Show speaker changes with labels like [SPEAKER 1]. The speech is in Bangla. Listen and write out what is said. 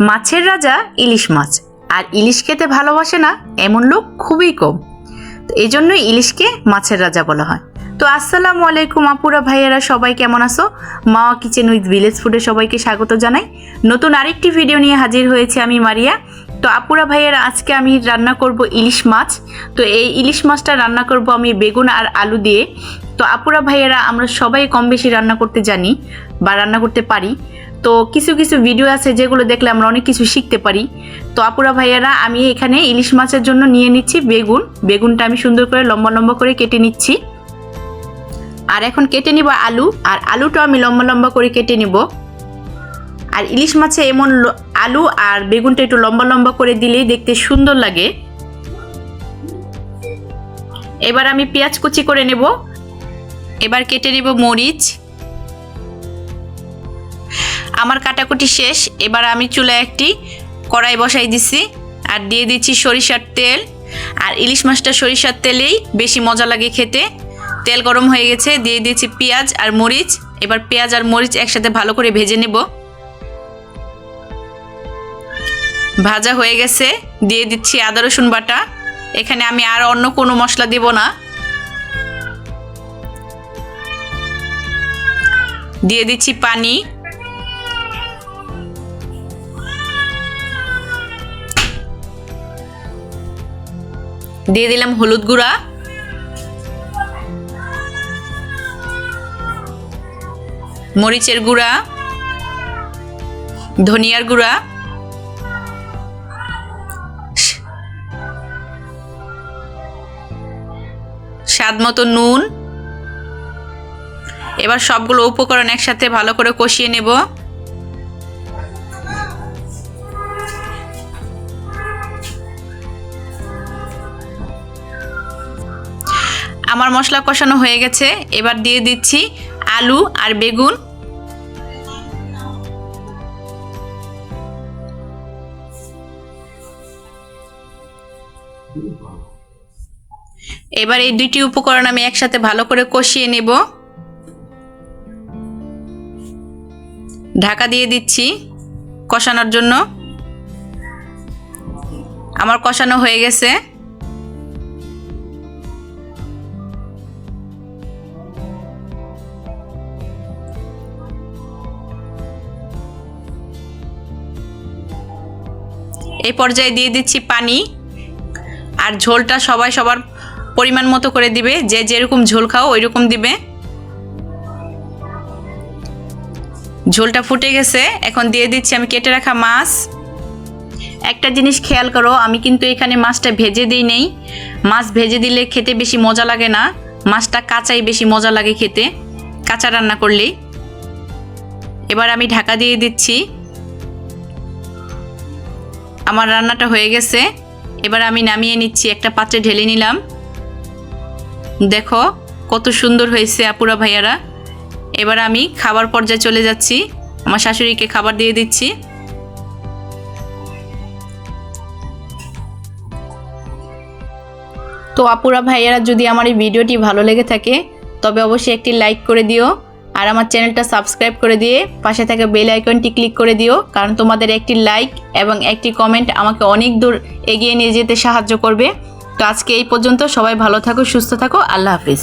[SPEAKER 1] মাছের রাজা ইলিশ মাছ। আর ইলিশ খেতে ভালোবাসে না এমন লোক খুবই কম। তো এই জন্যই ইলিশকে মাছের রাজা বলা হয়। তো আসসালামু আলাইকুম আপুরা, ভাইয়েরা, সবাই কেমন আছো? মাওয়া কিচেন উইথ ভিলেজ ফুডে সবাইকে স্বাগত জানাই। নতুন আরেকটি ভিডিও নিয়ে হাজির হয়েছে আমি মারিয়া। তো আপুরা, ভাইয়েরা, আজকে আমি রান্না করব ইলিশ মাছ। তো এই ইলিশ মাছটা রান্না করব আমি বেগুন আর আলু দিয়ে। তো আপুরা, ভাইয়েরা, আমরা সবাই কম বেশি রান্না করতে জানি বা রান্না করতে পারি। তো কিছু কিছু ভিডিও আছে যেগুলো দেখলে আমরা অনেক কিছু শিখতে পারি। তো আপুরা ভাইয়ারা, আমি এখানে ইলিশ মাছের জন্য নিয়ে নিচ্ছি বেগুন। বেগুনটা আমি সুন্দর করে লম্বা লম্বা করে কেটে নিচ্ছি। আর এখন কেটে নিব আলু, আর আলুটাও আমি লম্বা লম্বা করে কেটে নিব। আর ইলিশ মাছে এমন আলু আর বেগুনটা একটু লম্বা লম্বা করে দিলেই দেখতে সুন্দর লাগে। এবার আমি পেঁয়াজ কুচি করে নেব। এবার কেটে নেব মরিচ। আমার কাটাকুটি শেষ, এবার আমি চুলায় একটি কড়াই বসাই দিছি আর দিয়ে দিচ্ছি সরিষার তেল। আর ইলিশ মাছটা সরিষার তেলেই বেশি মজা লাগে খেতে। তেল গরম হয়ে গেছে, দিয়ে দিয়েছি পেঁয়াজ আর মরিচ। এবার পেঁয়াজ আর মরিচ একসাথে ভালো করে ভেজে নেব। ভাজা হয়ে গেছে, দিয়ে দিচ্ছি আদা রসুন বাটা। এখানে আমি আর অন্য কোনো মশলা দেব না। দিয়ে দিচ্ছি পানি। দিয়ে দিলাম হলুদ গুঁড়া। মরিচের গুঁড়া। ধনিয়ার গুঁড়া। স্বাদ মতো নুন। এবার সবগুলো উপকরণ একসাথে ভালো করে কষিয়ে নেব। আমার মশলা কষানো হয়ে গেছে। এবার দিয়ে দিচ্ছি আলু আর বেগুন। এবার এই দুইটি উপকরণ আমি একসাথে ভালো করে কষিয়ে নেব। ঢাকা দিয়ে দিচ্ছি কষানোর জন্য। আমার কষানো হয়ে গেছে। এই পর্যায়ে দিয়ে দিচ্ছি পানি আর ঝোলটা সবাই সবার পরিমাণ মতো করে দিবে। যে যেরকম ঝোল খাও ওই রকম দিবে। ঝোলটা ফুটে গেছে। এখন দিয়ে দিচ্ছি আমি কেটে রাখা মাছ। একটা জিনিস খেয়াল করো, আমি কিন্তু এখানে মাছটা ভেজে দিই নেই। মাছ ভেজে দিলে খেতে বেশি মজা লাগে না। মাছটা কাঁচাই বেশি মজা লাগে খেতে, কাঁচা রান্না করলেই। এবার আমি ঢাকা দিয়ে দিচ্ছি। আমার রান্নাটা হয়ে গেছে। এবার আমি নামিয়ে নিচ্ছি, একটা পাত্রে ঢেলে নিলাম। দেখো, কত সুন্দর হয়েছে আপুরা ভাইয়ারা। এবার আমি খাবার পর্যায়ে চলে যাচ্ছি। আমার শাশুড়িকে খাবার দিয়ে দিচ্ছি। তো আপুরা ভাইয়ারা, যদি আমার এই ভিডিওটি ভালো লেগে থাকে, তবে অবশ্যই একটি লাইক করে দিও। আর আমার চ্যানেলটা সাবস্ক্রাইব করে দিয়ে পাশে থাকা বেল আইকনটি ক্লিক করে দিও, কারণ তোমাদের একটি লাইক এবং একটি কমেন্ট আমাকে অনেক দূর এগিয়ে নিয়ে যেতে সাহায্য করবে। তো আজকে এই পর্যন্ত সবাই ভালো থাকো, সুস্থ থাকো, আল্লাহ হাফিজ।